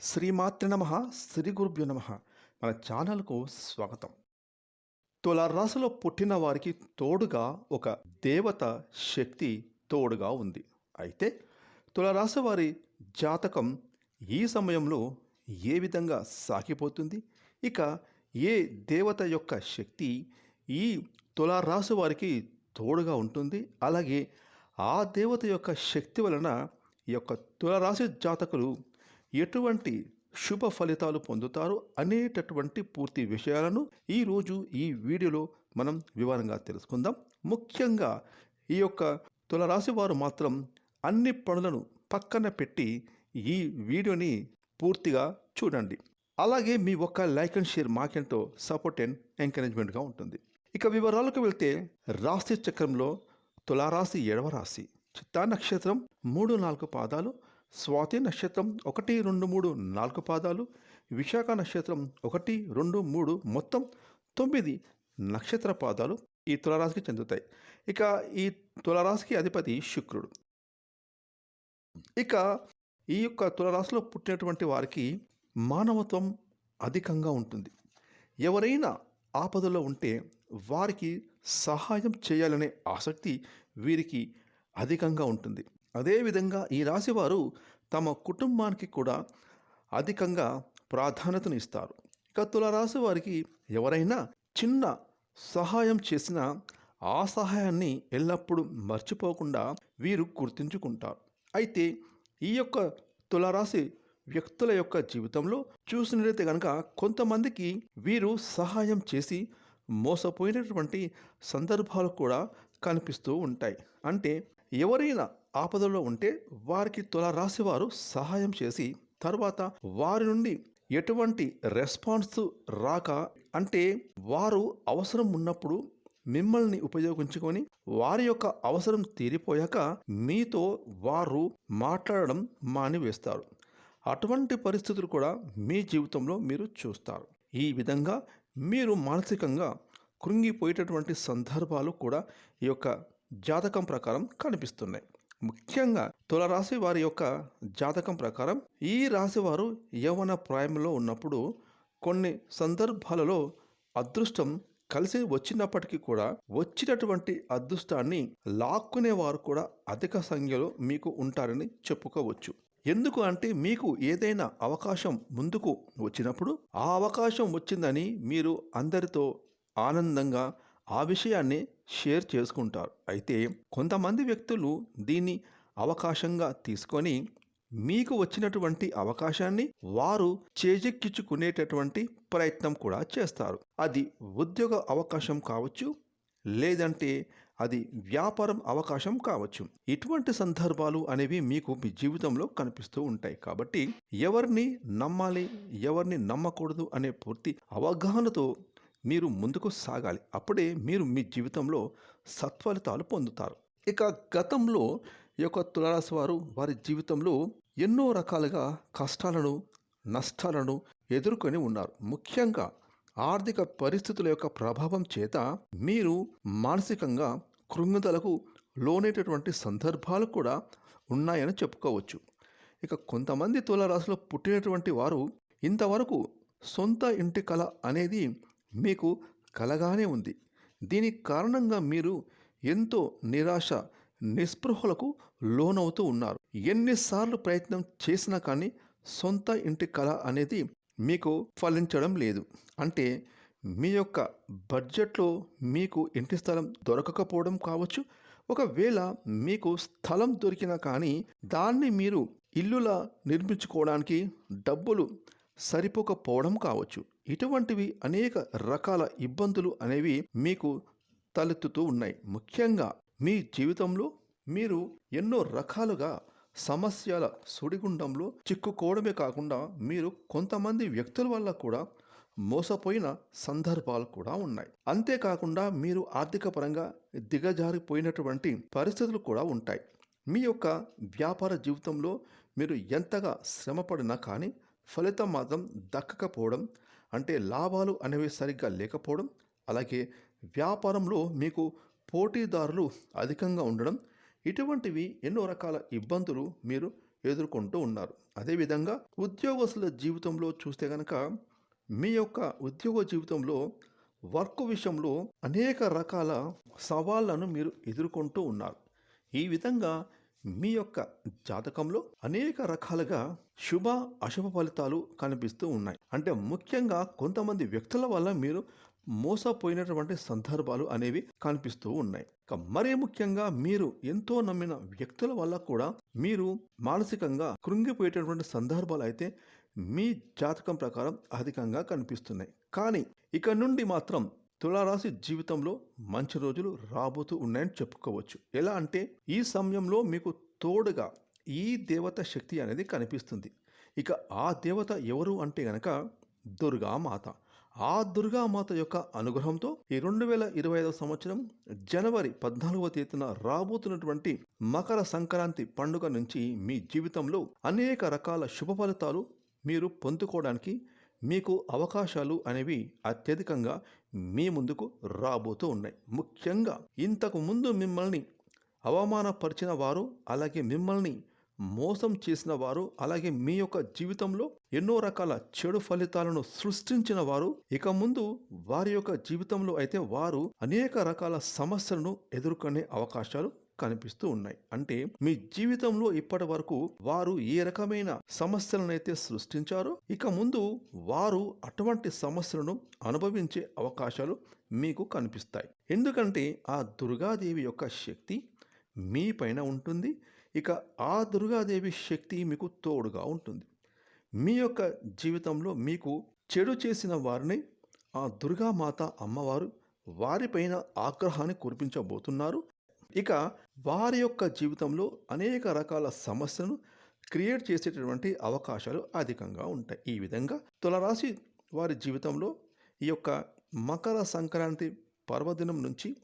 శ్రీమాతృ నమ శ్రీ గురుభ్యో నమ. మన ఛానల్కు స్వాగతం. తులారాశిలో పుట్టిన వారికి తోడుగా ఒక దేవత శక్తి తోడుగా ఉంది. అయితే తులారాశి వారి జాతకం ఈ సమయంలో ఏ విధంగా సాగిపోతుంది? ఇక ఏ దేవత యొక్క శక్తి ఈ తులారాశి వారికి తోడుగా ఉంటుంది? అలాగే ఆ దేవత యొక్క శక్తి వలన ఈ యొక్క తులరాశి జాతకులు ఎటువంటి శుభ ఫలితాలు పొందుతారు అనేటటువంటి పూర్తి విషయాలను ఈరోజు ఈ వీడియోలో మనం వివరంగా తెలుసుకుందాం. ముఖ్యంగా ఈ యొక్క తులరాశి వారు మాత్రం అన్ని పనులను పక్కన పెట్టి ఈ వీడియోని పూర్తిగా చూడండి. అలాగే మీ ఒక్క లైక్ అండ్ షేర్ మాకెంతో సపోర్ట్ అండ్ ఎంకరేజ్మెంట్గా ఉంటుంది. ఇక వివరాలకు వెళ్తే రాశి చక్రంలో తులారాశి ఏడవ రాశి. చిత్తా నక్షత్రం మూడు నాలుగు పాదాలు స్వాతి నక్షత్రం ఒకటి రెండు మూడు నాలుగు పాదాలు విశాఖ నక్షత్రం ఒకటి రెండు మూడు మొత్తం తొమ్మిది నక్షత్ర పాదాలు ఈ తులరాశికి చెందుతాయి. ఇక ఈ తులరాశికి అధిపతి శుక్రుడు. ఇక ఈ యొక్క తులరాశిలో పుట్టినటువంటి వారికి మానవత్వం అధికంగా ఉంటుంది. ఎవరైనా ఆపదలో ఉంటే వారికి సహాయం చేయాలనే ఆసక్తి వీరికి అధికంగా ఉంటుంది. అదేవిధంగా ఈ రాశివారు తమ కుటుంబానికి కూడా అధికంగా ప్రాధాన్యతను ఇస్తారు. ఇక తులారాశి వారికి ఎవరైనా చిన్న సహాయం చేసిన ఆ సహాయాన్ని ఎల్లప్పుడూ మర్చిపోకుండా వీరు గుర్తుంచుకుంటారు. అయితే ఈ యొక్క తులారాశి వ్యక్తుల యొక్క జీవితంలో చూసినట్లయితే కనుక కొంతమందికి వీరు సహాయం చేసి మోసపోయినటువంటి సందర్భాలు కూడా కనిపిస్తూ ఉంటాయి. అంటే ఎవరైనా ఆపదలో ఉంటే వారికి తులారాశి వారు సహాయం చేసి తర్వాత వారి నుండి ఎటువంటి రెస్పాన్స్ రాక అంటే వారు అవసరం ఉన్నప్పుడు మిమ్మల్ని ఉపయోగించుకొని వారి యొక్క అవసరం తీరిపోయాక మీతో వారు మాట్లాడడం మానివేస్తారు. అటువంటి పరిస్థితులు కూడా మీ జీవితంలో మీరు చూస్తారు. ఈ విధంగా మీరు మానసికంగా కృంగిపోయేటటువంటి సందర్భాలు కూడా ఈ యొక్క జాతకం ప్రకారం కనిపిస్తున్నాయి. ముఖ్యంగా తులరాశి వారి యొక్క జాతకం ప్రకారం ఈ రాశి వారు యవన ప్రాయంలో ఉన్నప్పుడు కొన్ని సందర్భాలలో అదృష్టం కలిసి వచ్చినప్పటికీ కూడా వచ్చినటువంటి అదృష్టాన్ని లాక్కునేవారు కూడా అధిక సంఖ్యలో మీకు ఉంటారని చెప్పుకోవచ్చు. ఎందుకు అంటే మీకు ఏదైనా అవకాశం ముందుకు వచ్చినప్పుడు ఆ అవకాశం వచ్చిందని మీరు అందరితో ఆనందంగా ఆ విషయాన్ని షేర్ చేసుకుంటారు. అయితే కొంతమంది వ్యక్తులు దీన్ని అవకాశంగా తీసుకొని మీకు వచ్చినటువంటి అవకాశాన్ని వారు చేజెక్కించుకునేటటువంటి ప్రయత్నం కూడా చేస్తారు. అది ఉద్యోగ అవకాశం కావచ్చు లేదంటే అది వ్యాపారం అవకాశం కావచ్చు. ఇటువంటి సందర్భాలు అనేవి మీకు మీ జీవితంలో కనిపిస్తూ ఉంటాయి. కాబట్టి ఎవరిని నమ్మాలి ఎవరిని నమ్మకూడదు అనే పూర్తి అవగాహనతో మీరు ముందుకు సాగాలి. అప్పుడే మీరు మీ జీవితంలో సత్ఫలితాలు పొందుతారు. ఇక గతంలో ఈ యొక్క తులారాశి వారు వారి జీవితంలో ఎన్నో రకాలుగా కష్టాలను నష్టాలను ఎదుర్కొని ఉన్నారు. ముఖ్యంగా ఆర్థిక పరిస్థితుల యొక్క ప్రభావం చేత మీరు మానసికంగా కృంగుదలకు లోనేటటువంటి సందర్భాలు కూడా ఉన్నాయని చెప్పుకోవచ్చు. ఇక కొంతమంది తులారాశిలో పుట్టినటువంటి వారు ఇంతవరకు సొంత ఇంటి కళ అనేది మీకు కలగానే ఉంది. దీనికి కారణంగా మీరు ఎంతో నిరాశ నిస్పృహలకు లోనవుతూ ఉన్నారు. ఎన్నిసార్లు ప్రయత్నం చేసినా కానీ సొంత ఇంటి కళ అనేది మీకు ఫలించడం లేదు. అంటే మీ యొక్క బడ్జెట్లో మీకు ఇంటి స్థలం దొరకకపోవడం కావచ్చు. ఒకవేళ మీకు స్థలం దొరికినా కానీ దాన్ని మీరు ఇల్లులా నిర్మించుకోవడానికి డబ్బులు సరిపోకపోవడం కావచ్చు. ఇటువంటివి అనేక రకాల ఇబ్బందులు అనేవి మీకు తలెత్తుతూ ఉన్నాయి. ముఖ్యంగా మీ జీవితంలో మీరు ఎన్నో రకాలుగా సమస్యల సుడిగుండంలో చిక్కుకోవడమే కాకుండా మీరు కొంతమంది వ్యక్తుల వల్ల కూడా మోసపోయిన సందర్భాలు కూడా ఉన్నాయి. అంతేకాకుండా మీరు ఆర్థిక పరంగా దిగజారిపోయినటువంటి పరిస్థితులు కూడా ఉంటాయి. మీ యొక్క వ్యాపార జీవితంలో మీరు ఎంతగా శ్రమపడినా కానీ ఫలితం మాత్రం దక్కకపోవడం అంటే లాభాలు అనేవి సరిగ్గా లేకపోవడం అలాగే వ్యాపారంలో మీకు పోటీదారులు అధికంగా ఉండడం ఇటువంటివి ఎన్నో రకాల ఇబ్బందులు మీరు ఎదుర్కొంటూ ఉన్నారు. అదేవిధంగా ఉద్యోగస్తుల జీవితంలో చూస్తే కనుక మీ యొక్క ఉద్యోగ జీవితంలో వర్క్ విషయంలో అనేక రకాల సవాళ్ళను మీరు ఎదుర్కొంటూ ఉన్నారు. ఈ విధంగా మీ యొక్క జాతకంలో అనేక రకాలుగా శుభ అశుభ ఫలితాలు కనిపిస్తూ ఉన్నాయి. అంటే ముఖ్యంగా కొంతమంది వ్యక్తుల వల్ల మీరు మోసపోయినటువంటి సందర్భాలు అనేవి కనిపిస్తూ ఉన్నాయి. మరీ ముఖ్యంగా మీరు ఎంతో నమ్మిన వ్యక్తుల వల్ల కూడా మీరు మానసికంగా కృంగిపోయేటటువంటి సందర్భాలు అయితే మీ జాతకం ప్రకారం అధికంగా కనిపిస్తున్నాయి. కానీ ఇక నుండి మాత్రం తులారాశి జీవితంలో మంచి రోజులు రాబోతూ ఉన్నాయని చెప్పుకోవచ్చు. ఎలా అంటే ఈ సమయంలో మీకు తోడుగా ఈ దేవత శక్తి అనేది కనిపిస్తుంది. ఇక ఆ దేవత ఎవరు అంటే గనక దుర్గామాత. ఆ దుర్గామాత యొక్క అనుగ్రహంతో ఈ రెండు వేల ఇరవై ఐదవ సంవత్సరం జనవరి పద్నాలుగవ తేదీన రాబోతున్నటువంటి మకర సంక్రాంతి పండుగ నుంచి మీ జీవితంలో అనేక రకాల శుభ ఫలితాలు మీరు పొందుకోవడానికి మీకు అవకాశాలు అనేవి అత్యధికంగా మీ ముందుకు రాబోతూ ఉన్నాయి. ముఖ్యంగా ఇంతకు ముందు మిమ్మల్ని అవమానపరిచిన వారు అలాగే మిమ్మల్ని మోసం చేసిన వారు అలాగే మీ యొక్క జీవితంలో ఎన్నో రకాల చెడు ఫలితాలను సృష్టించిన వారు ఇక ముందు వారి యొక్క జీవితంలో అయితే వారు అనేక రకాల సమస్యలను ఎదుర్కొనే అవకాశాలు కనిపిస్తూ ఉన్నాయి. అంటే మీ జీవితంలో ఇప్పటి వరకు వారు ఏ రకమైన సమస్యలనైతే సృష్టించారో ఇక ముందు వారు అటువంటి సమస్యలను అనుభవించే అవకాశాలు మీకు కనిపిస్తాయి. ఎందుకంటే ఆ దుర్గాదేవి యొక్క శక్తి మీ పైన ఉంటుంది. ఇక ఆ దుర్గాదేవి శక్తి మీకు తోడుగా ఉంటుంది. మీ యొక్క జీవితంలో మీకు చెడు చేసిన వారిని ఆ దుర్గామాత అమ్మవారు వారిపైన ఆగ్రహాన్ని కురిపించబోతున్నారు. ఇక వారి యొక్క జీవితంలో అనేక రకాల సమస్యను క్రియేట్ చేసేటటువంటి అవకాశాలు అధికంగా ఉంటాయి. ఈ విధంగా తులరాశి వారి జీవితంలో ఈ యొక్క మకర సంక్రాంతి పర్వదినం నుంచి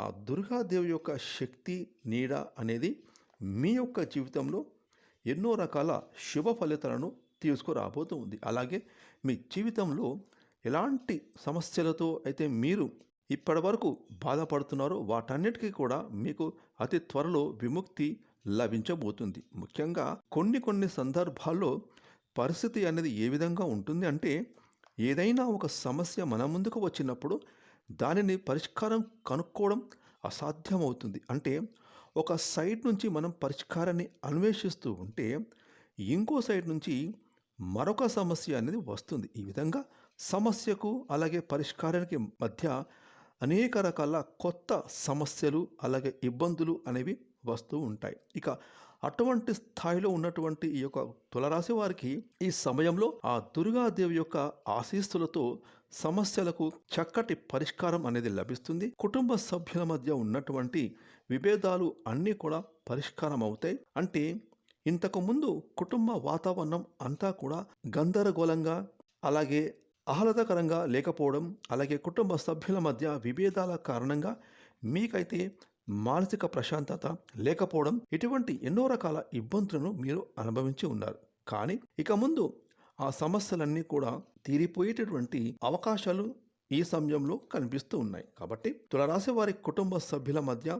ఆ దుర్గాదేవి యొక్క శక్తి నీడ అనేది మీ యొక్క జీవితంలో ఎన్నో రకాల శుభ ఫలితాలను తీసుకురాబోతూ ఉంది. అలాగే మీ జీవితంలో ఎలాంటి సమస్యలతో అయితే మీరు ఇప్పటి వరకు బాధపడుతున్నారో. వాటన్నిటికీ కూడా మీకు అతి త్వరలో విముక్తి లభించబోతుంది. ముఖ్యంగా కొన్ని కొన్ని సందర్భాల్లో పరిస్థితి అనేది ఏ విధంగా ఉంటుంది అంటే ఏదైనా ఒక సమస్య మన ముందుకు వచ్చినప్పుడు దానిని పరిష్కారం కనుక్కోవడం అసాధ్యమవుతుంది. అంటే ఒక సైడ్ నుంచి మనం పరిష్కారాన్ని అన్వేషిస్తూ ఉంటే ఇంకో సైడ్ నుంచి మరొక సమస్య అనేది వస్తుంది. ఈ విధంగా సమస్యకు అలాగే పరిష్కారానికి మధ్య అనేక రకాల కొత్త సమస్యలు అలాగే ఇబ్బందులు అనేవి వస్తూ ఉంటాయి. ఇక అటువంటి స్థాయిలో ఉన్నటువంటి ఈ యొక్క తులరాశి వారికి ఈ సమయంలో ఆ దుర్గాదేవి యొక్క ఆశీస్సులతో సమస్యలకు చక్కటి పరిష్కారం అనేది లభిస్తుంది. కుటుంబ సభ్యుల మధ్య ఉన్నటువంటి విభేదాలు అన్నీ కూడా పరిష్కారం అవుతాయి. అంటే ఇంతకుముందు కుటుంబ వాతావరణం అంతా కూడా గందరగోళంగా అలాగే ఆహ్లాదకరంగా లేకపోవడం అలాగే కుటుంబ సభ్యుల మధ్య విభేదాల కారణంగా మీకైతే మానసిక ప్రశాంతత లేకపోవడం ఇటువంటి ఎన్నో రకాల ఇబ్బందులను మీరు అనుభవించి ఉన్నారు. కానీ ఇక ముందు ఆ సమస్యలన్నీ కూడా తీరిపోయేటటువంటి అవకాశాలు ఈ సమయంలో కనిపిస్తూ ఉన్నాయి. కాబట్టి తులరాశి వారి కుటుంబ సభ్యుల మధ్య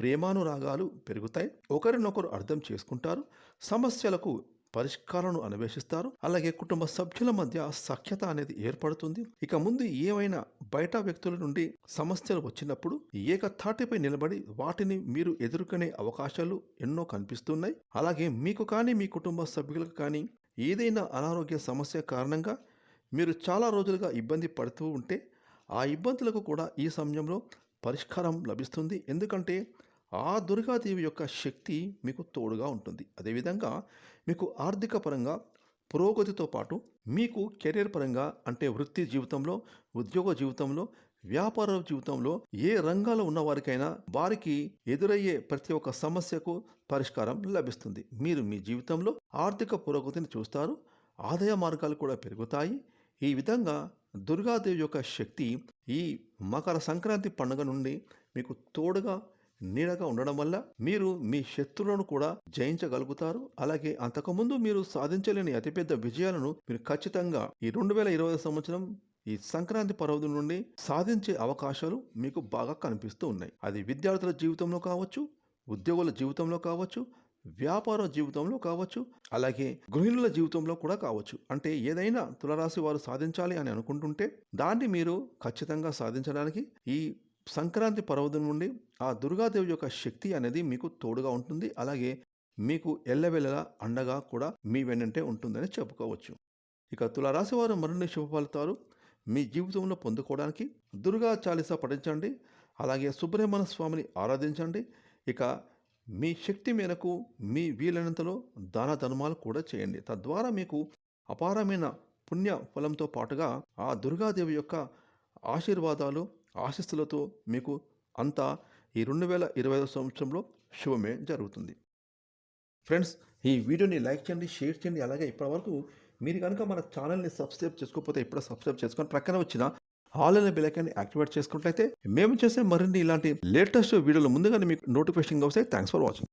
ప్రేమానురాగాలు పెరుగుతాయి. ఒకరినొకరు అర్థం చేసుకుంటారు. సమస్యలకు పరిష్కారాలను అన్వేషిస్తారు. అలాగే కుటుంబ సభ్యుల మధ్య సఖ్యత అనేది ఏర్పడుతుంది. ఇక ముందు ఏమైనా బయట వ్యక్తుల నుండి సమస్యలు వచ్చినప్పుడు ఏకతాటిపై నిలబడి వాటిని మీరు ఎదుర్కొనే అవకాశాలు ఎన్నో కనిపిస్తున్నాయి. అలాగే మీకు కానీ మీ కుటుంబ సభ్యులకు కానీ ఏదైనా అనారోగ్య సమస్య కారణంగా మీరు చాలా రోజులుగా ఇబ్బంది పడుతూ ఉంటే ఆ ఇబ్బందులకు కూడా ఈ సమయంలో పరిష్కారం లభిస్తుంది. ఎందుకంటే ఆ దుర్గాదేవి యొక్క శక్తి మీకు తోడుగా ఉంటుంది. అదేవిధంగా మీకు ఆర్థిక పరంగా పురోగతితో పాటు మీకు కెరీర్ పరంగా అంటే వృత్తి జీవితంలో ఉద్యోగ జీవితంలో వ్యాపార జీవితంలో ఏ రంగాల్లో ఉన్న వారికైనా వారికి ఎదురయ్యే ప్రతి ఒక్క సమస్యకు పరిష్కారం లభిస్తుంది. మీరు మీ జీవితంలో ఆర్థిక పురోగతిని చూస్తారు. ఆదాయ మార్గాలు కూడా పెరుగుతాయి. ఈ విధంగా దుర్గాదేవి యొక్క శక్తి ఈ మకర సంక్రాంతి పండుగ నుండి మీకు తోడుగా నీడగా ఉండడం వల్ల మీరు మీ శత్రువులను కూడా జయించగలుగుతారు. అలాగే అంతకుముందు మీరు సాధించలేని అతిపెద్ద విజయాలను మీరు ఖచ్చితంగా ఈ రెండు వేల ఇరవై సంవత్సరం ఈ సంక్రాంతి పర్వతం నుండి సాధించే అవకాశాలు మీకు బాగా కనిపిస్తూ ఉన్నాయి. అది విద్యార్థుల జీవితంలో కావచ్చు ఉద్యోగుల జీవితంలో కావచ్చు వ్యాపార జీవితంలో కావచ్చు అలాగే గృహిణుల జీవితంలో కూడా కావచ్చు. అంటే ఏదైనా తులరాశి వారు సాధించాలి అని అనుకుంటుంటే దాన్ని మీరు ఖచ్చితంగా సాధించడానికి ఈ సంక్రాంతి పర్వదినం నుండి ఆ దుర్గాదేవి యొక్క శక్తి అనేది మీకు తోడుగా ఉంటుంది. అలాగే మీకు ఎల్లవెల్లలా అండగా కూడా మీ వెన్నంటే ఉంటుందని చెప్పుకోవచ్చు. ఇక తులారాశి వారు మరిన్ని శుభ ఫలితాలు మీ జీవితంలో పొందుకోవడానికి దుర్గా చాలీస పఠించండి. అలాగే సుబ్రహ్మణ్య స్వామిని ఆరాధించండి. ఇక మీ శక్తి మేరకు మీ వీలైనంతలో దాన ధర్మాలు కూడా చేయండి. తద్వారా మీకు అపారమైన పుణ్య ఫలంతో పాటుగా ఆ దుర్గాదేవి యొక్క ఆశీర్వాదాలు ఆశస్సులతో మీకు అంతా ఈ రెండు వేల ఇరవై ఐదు సంవత్సరంలో శుభమే జరుగుతుంది. ఫ్రెండ్స్ ఈ వీడియోని లైక్ చేయండి షేర్ చేయండి. అలాగే ఇప్పటివరకు మీరు కనుక మన ఛానల్ని సబ్స్క్రైబ్ చేసుకోకపోతే ఇప్పుడు సబ్స్క్రైబ్ చేసుకొని ప్రక్కన వచ్చిన ఆల్ అనే యాక్టివేట్ చేసుకున్నట్లయితే మేము చేసే మరిన్ని ఇలాంటి లేటెస్ట్ వీడియోలు ముందుగానే మీకు నోటిఫికేషన్ వస్తాయి. Thanks for watching